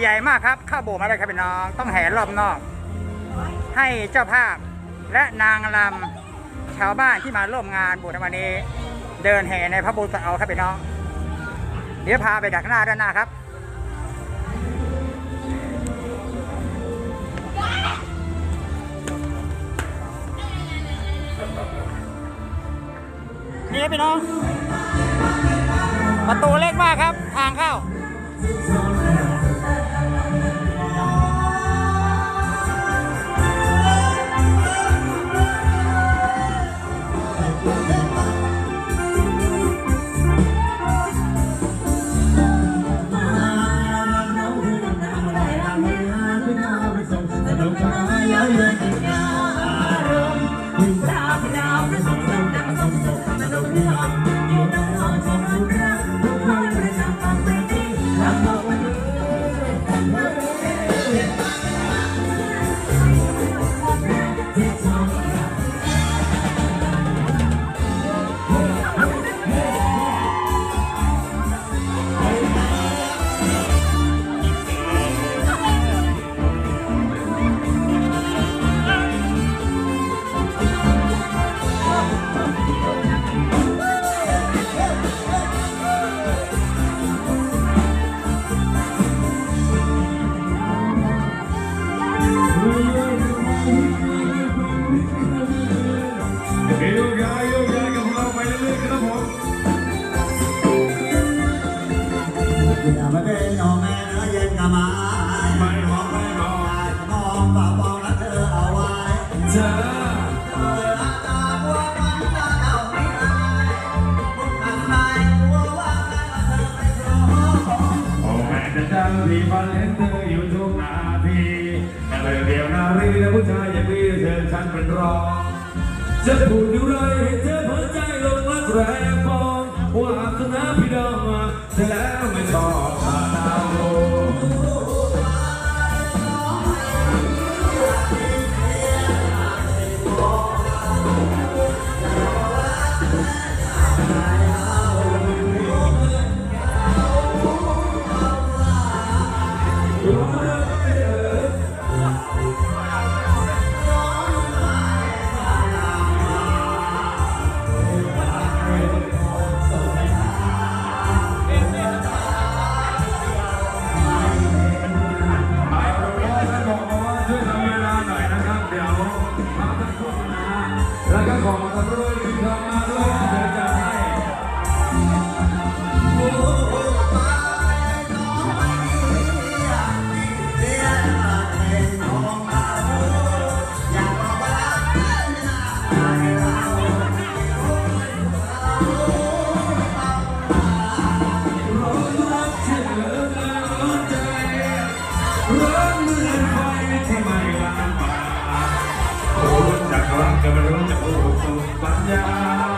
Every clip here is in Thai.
ใหญ่มากครับเข้าโบมาเลยครับพี่น้อง ต้องแห่รอบนอก ให้เจ้าภาพและนางรำชาวบ้านที่มาร่วมงานบสถ์ในวันนี้ เดินแห่ในพระโบสถ์เอาครับพี่น้อง เดี๋ยวพาไปดักหน้าด้านหน้าครับนี่ครับพี่น้อง ประตูเล็กมากครับ ทางเข้า It's Yeah. ที่ฟันเห็นเธออยู่ทุกนาทีแต่เธอเดียวนารีแลผู้ชายย่งพี่เธอฉันเป็นรองจะพูดอยู่เลยให้เธอเพ้อใจลงมาแสดงฟองว่าหักชนะพี่ดอมมาแต่แล้วไม่ตอบ now.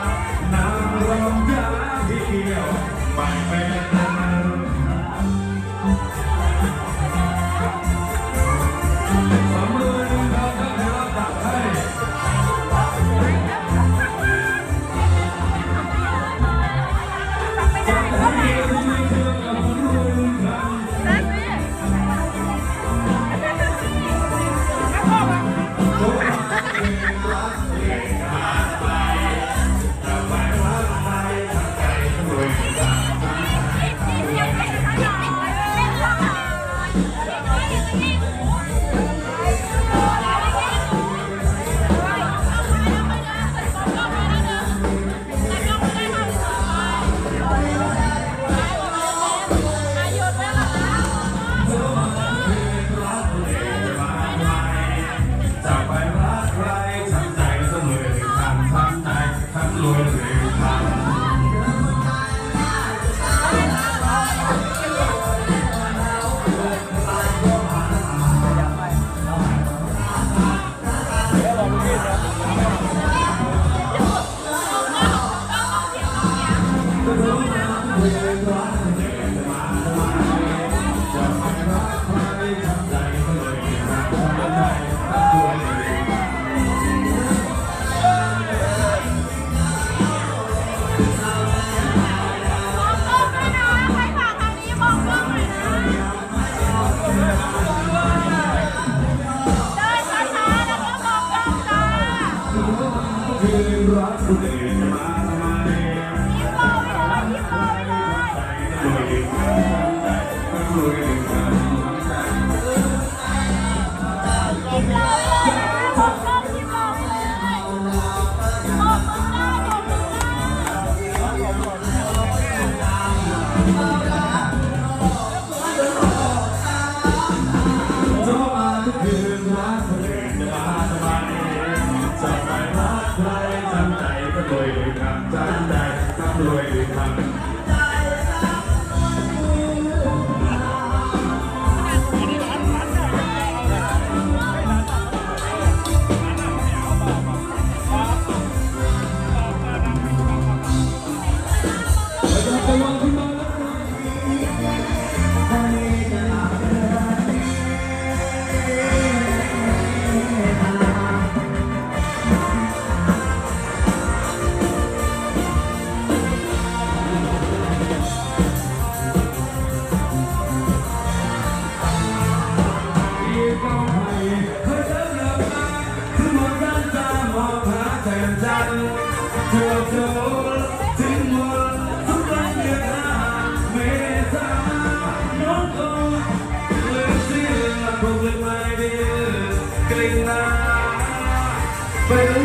But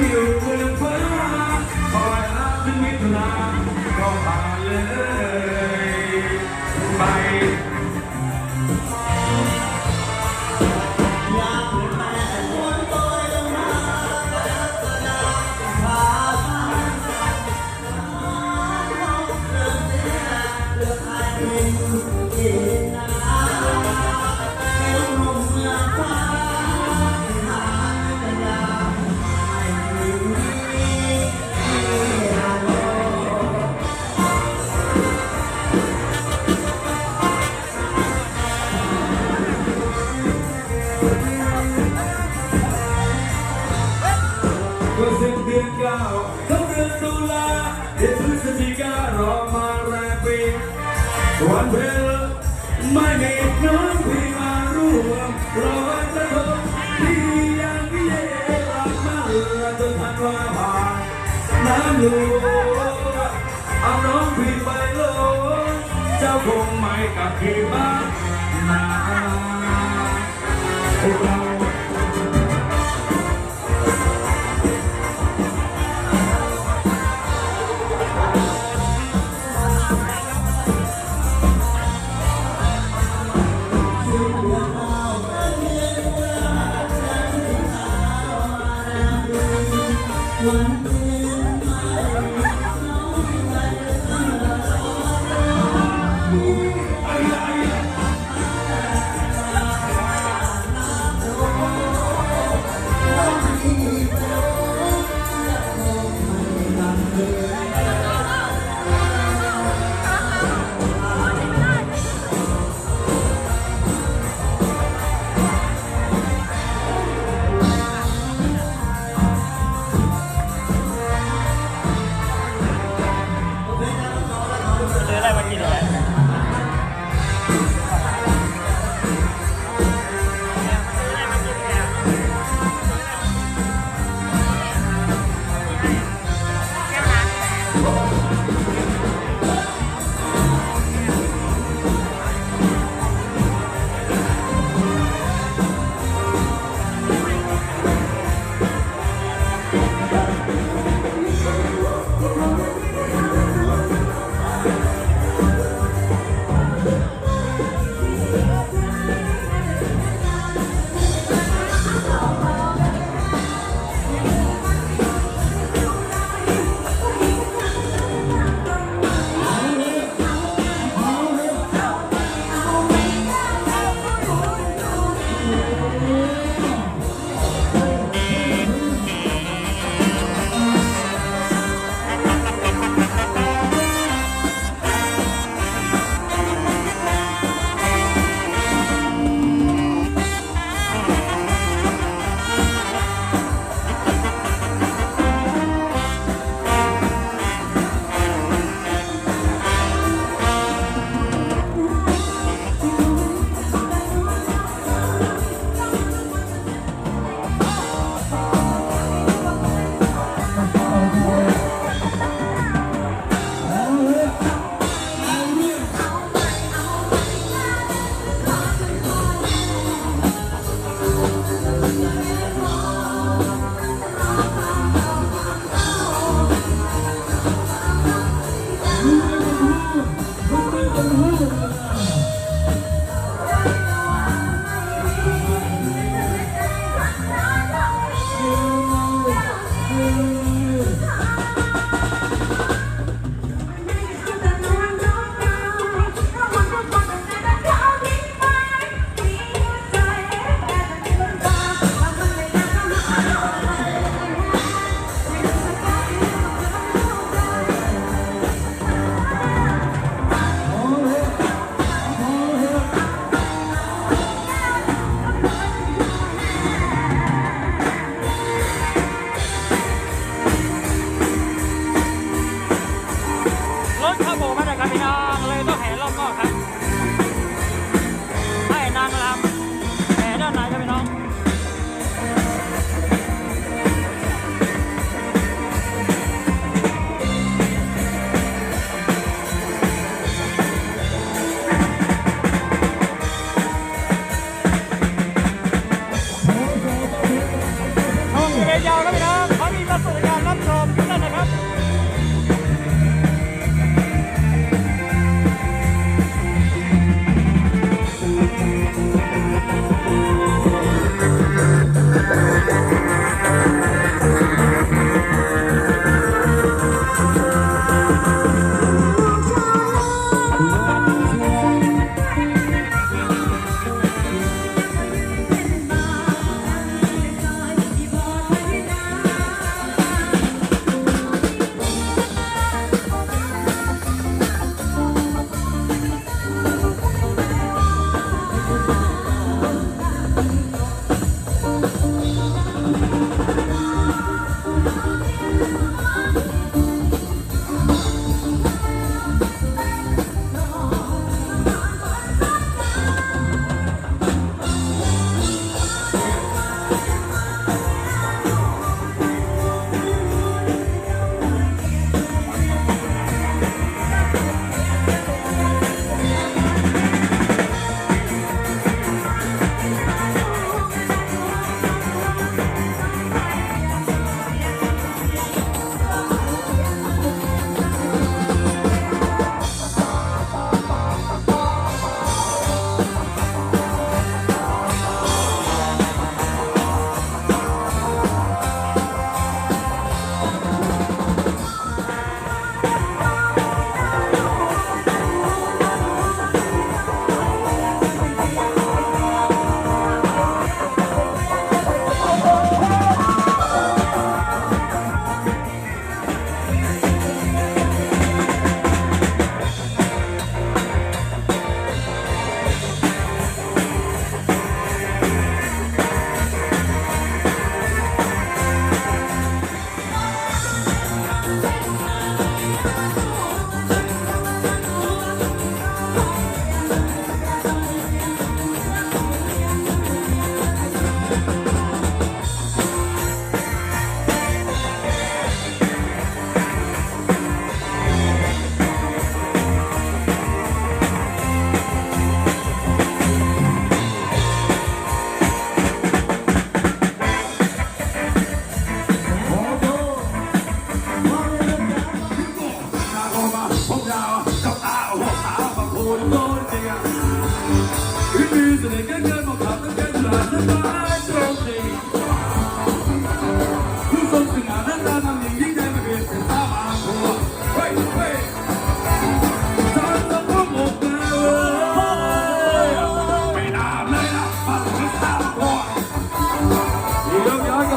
ดือนพฤศจิการอมาแรปีวันเพ็ญไม่มีน้องพี่มาร่วมรอยกระทงพี่ยังเย่หลับมาเรือจนทันว่าผ่านน้ำหลวงเอาน้องพี่ไปลงเจ้าคงไม่กลับพี่บ้านนา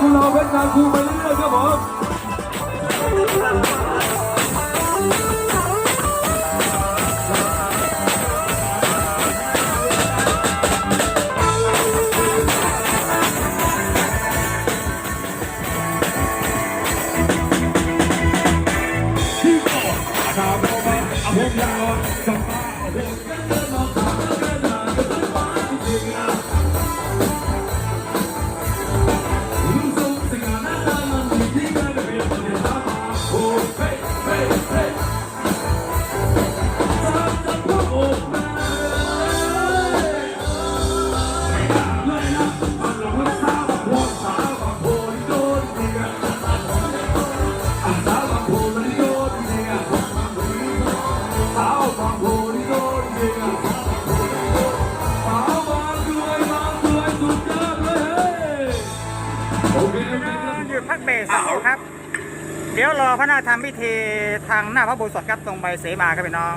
ครูเราเป็นการครูไปเรื่อยๆครับผม ดี๋ยวรอพระนาทำพิธีทางหน้าพระโบสถ์ครับตรงใบเสมาครับพี่น้อง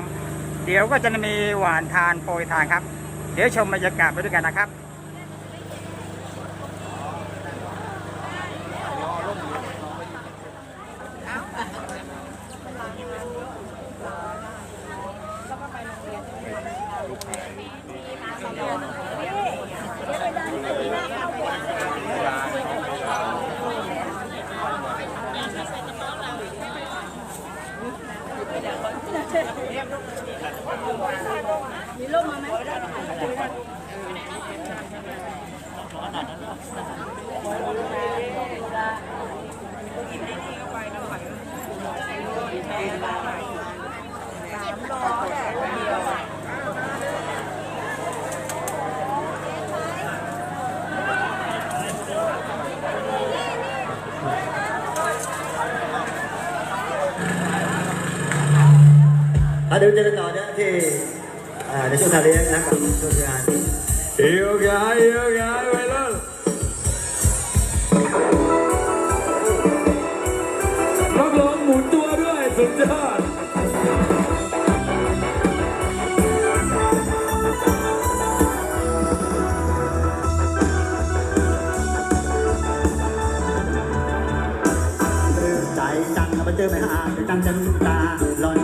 เดี๋ยวก็จะมีหวานทานโปรยทานครับ เดี๋ยวชมบรรยากาศไปด้วยกันนะครับ มีร่มมาไหมสามร้อย มาดูเจอกันต่อนะที่ในช่วงทางเลี้ยงนะครับช่วงงานเอียวกายเอียวกายไปเลยรับรองหมุนตัวด้วยสุดยอดใจจังมาเจอไม่ห่างใจจังจันตาลอย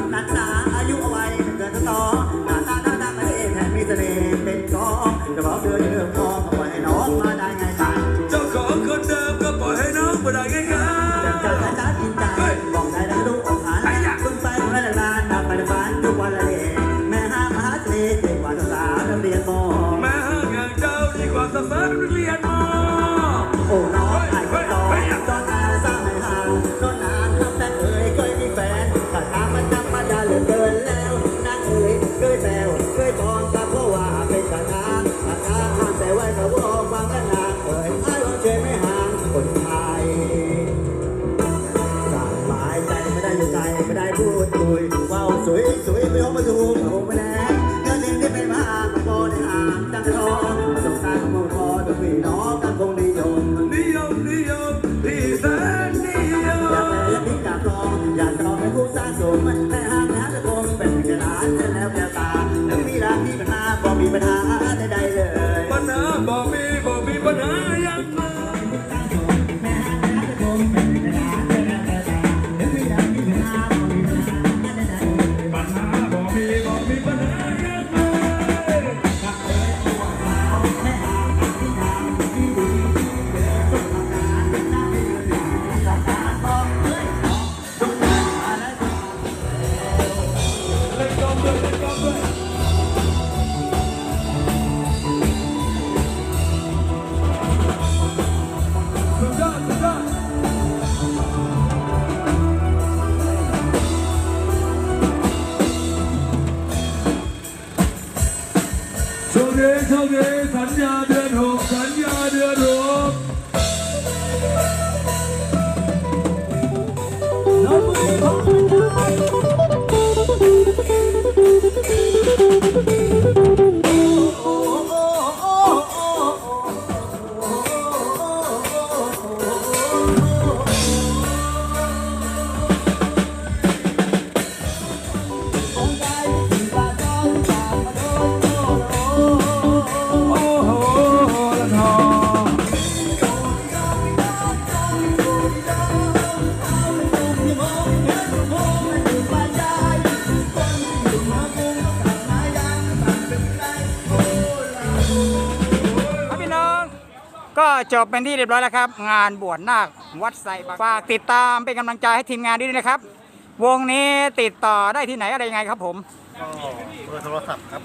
จบเป็นที่เรียบร้อยแล้วครับ งานบวชนาควัดไซบางฝากติดตามเป็นกำลังใจให้ทีมงานด้วยนะครับ วงนี้ติดต่อได้ที่ไหนอะไรยังไงครับผม ก็เบอร์โทรศัพท์ครับ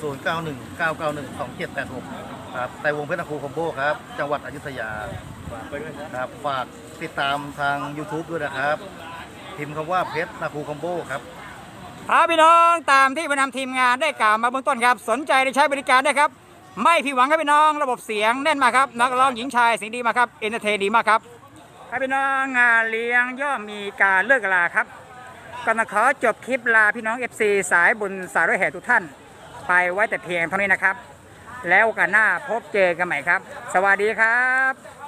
091 991 2786 ครับแต่วงเพชรนาคูคอมโบครับ จังหวัดอยุธยาครับฝากติดตามทาง YouTube ด้วยนะครับ พิมพ์คำว่าเพชรนาคูคอมโบครับครับพี่น้องตามที่ผู้นำทีมงานได้กล่าวมาเบื้องต้นครับ สนใจได้ใช้บริการได้ครับ ไม่ผิดหวังครับพี่น้องระบบเสียงแน่นมากครับ นักร้องหญิงชายเสียงดีมากครับเอนเตอร์เทนดีมากครับครับพี่น้องงานเลี้ยงย่อมมีการเลิกลาครับก็มาขอจบคลิปลาพี่น้อง FC สายบุญสายรถแห่ทุกท่าน ไปไว้แต่เพียงเท่านี้นะครับ แล้วโอกันหน้าพบเจอกันใหม่ครับ สวัสดีครับ